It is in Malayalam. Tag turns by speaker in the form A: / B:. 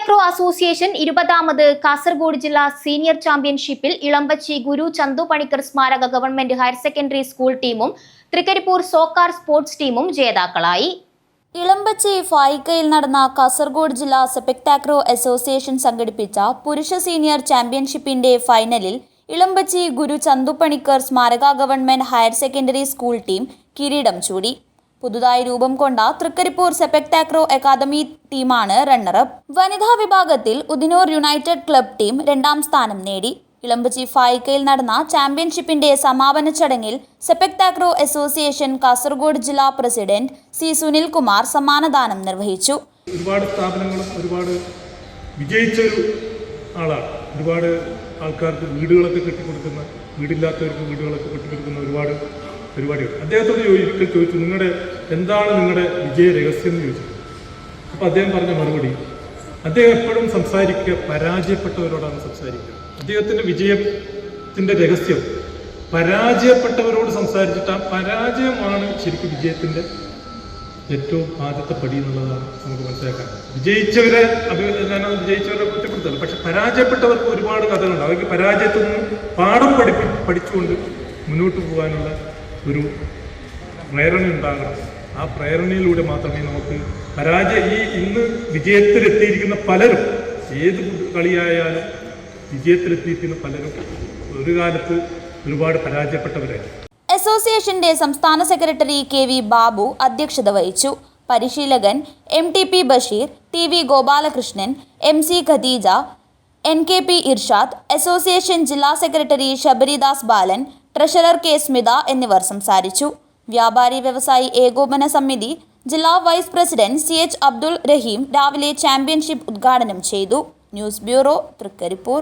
A: താക്രോ അസോസിയേഷൻ ഇരുപതാമത് കാസർഗോഡ് ജില്ലാ സീനിയർ ചാമ്പ്യൻഷിപ്പിൽ ഇളമ്പച്ചി ഗുരു ചന്തു പണിക്കർ സ്മാരക ഗവൺമെന്റ് ഹയർ സെക്കൻഡറി സ്കൂൾ ടീമും തൃക്കരിപ്പൂർ സോക്കാർ സ്പോർട്സ് ടീമും ജേതാക്കളായി.
B: ഇളമ്പച്ചി ഫായിക്കയിൽ നടന്ന കാസർഗോഡ് ജില്ലാ സെപെക്ടാക്രോ അസോസിയേഷൻ സംഘടിപ്പിച്ച പുരുഷ സീനിയർ ചാമ്പ്യൻഷിപ്പിന്റെ ഫൈനലിൽ ഇളമ്പച്ചി ഗുരു ചന്തു പണിക്കർ സ്മാരക government higher secondary school team കിരീടം ചൂടി. പുതുതായി രൂപം കൊണ്ട തൃക്കരിപ്പൂർ സെപെക്ടാക്രോ അക്കാദമി ടീമാണ് റണ്ണറപ്പ് വനിതാ വിഭാഗത്തിൽ ഉദിനൂർ യുണൈറ്റഡ് ക്ലബ് ടീം രണ്ടാം സ്ഥാനം നേടി. ഇളമ്പച്ചി ഫായിക്കയിൽ നടന്ന ചാമ്പ്യൻഷിപ്പിന്റെ സമാപന ചടങ്ങിൽ സെപെക്ടാക്രോ അസോസിയേഷൻ കാസർഗോഡ് ജില്ലാ പ്രസിഡന്റ് സി സുനിൽകുമാർ സമ്മാനദാനം നിർവഹിച്ചു.
C: ഒരുപാട് സ്ഥാപനങ്ങളും ഒരുപാട് വിജയിച്ച ഒരു ആളാണ്. ഒരുപാട് ആൾക്കാർക്ക് വീടുകളൊക്കെ കെട്ടിക്കൊടുക്കുന്ന വീടില്ലാത്തവർക്ക് വീടുകളൊക്കെ കെട്ടിക്കൊടുക്കുന്ന ഒരുപാട് പരിപാടികൾ. അദ്ദേഹത്തോട് ചോദിക്കൽ ചോദിച്ചു നിങ്ങളുടെ എന്താണ് നിങ്ങളുടെ വിജയ രഹസ്യം എന്ന് ചോദിച്ചു. അപ്പോൾ അദ്ദേഹം പറഞ്ഞ മറുപടി അദ്ദേഹം എപ്പോഴും സംസാരിക്കുക പരാജയപ്പെട്ടവരോടാണ് സംസാരിക്കുക. അദ്ദേഹത്തിന്റെ വിജയത്തിന്റെ രഹസ്യം പരാജയപ്പെട്ടവരോട് സംസാരിച്ചിട്ട് ആ പരാജയമാണ് ശരിക്കും വിജയത്തിന്റെ ഏറ്റവും ആദ്യത്തെ പടി എന്നുള്ളതാണ് നമുക്ക് മനസ്സിലാക്കാൻ. വിജയിച്ചവരെ അത് വിജയിച്ചവരെ കുറ്റപ്പെടുത്തല്ല പക്ഷെ പരാജയപ്പെട്ടവർക്ക് ഒരുപാട് കഥകളുണ്ട്. അവർക്ക് പരാജയത്തിൽ നിന്ന് പാഠം പഠിപ്പി പഠിച്ചുകൊണ്ട് മുന്നോട്ട് പോകാനുള്ള ഒരു പ്രേരണ ഉണ്ടാകണം. ആ പ്രേരണയിലൂടെ മാത്രമേ നമുക്ക് പരാജയ ഈ ഇന്ന് വിജയത്തിലെത്തിയിരിക്കുന്ന പലരും ഏത് കളിയായാലും വിജയത്തിലെത്തിയിരിക്കുന്ന പലരും ഒരു കാലത്ത് ഒരുപാട് പരാജയപ്പെട്ടവരായിരുന്നു
B: അസോസിയേഷന്റെ സംസ്ഥാന സെക്രട്ടറി കെ വി ബാബു അധ്യക്ഷത വഹിച്ചു. പരിശീലകൻ M T P Basheer T V Gopalakrishnan M C Khadeeja N K P Irshad association ജില്ലാ secretary Sabaridas Balan treasurer K Smitha എന്നിവർ സംസാരിച്ചു. വ്യാപാരി വ്യവസായി ഏകോപന സമിതി ജില്ലാ vice president C H Abdul Rahim രാവിലെ ചാമ്പ്യൻഷിപ്പ് ഉദ്ഘാടനം ചെയ്തു. News bureau Thrikaripur.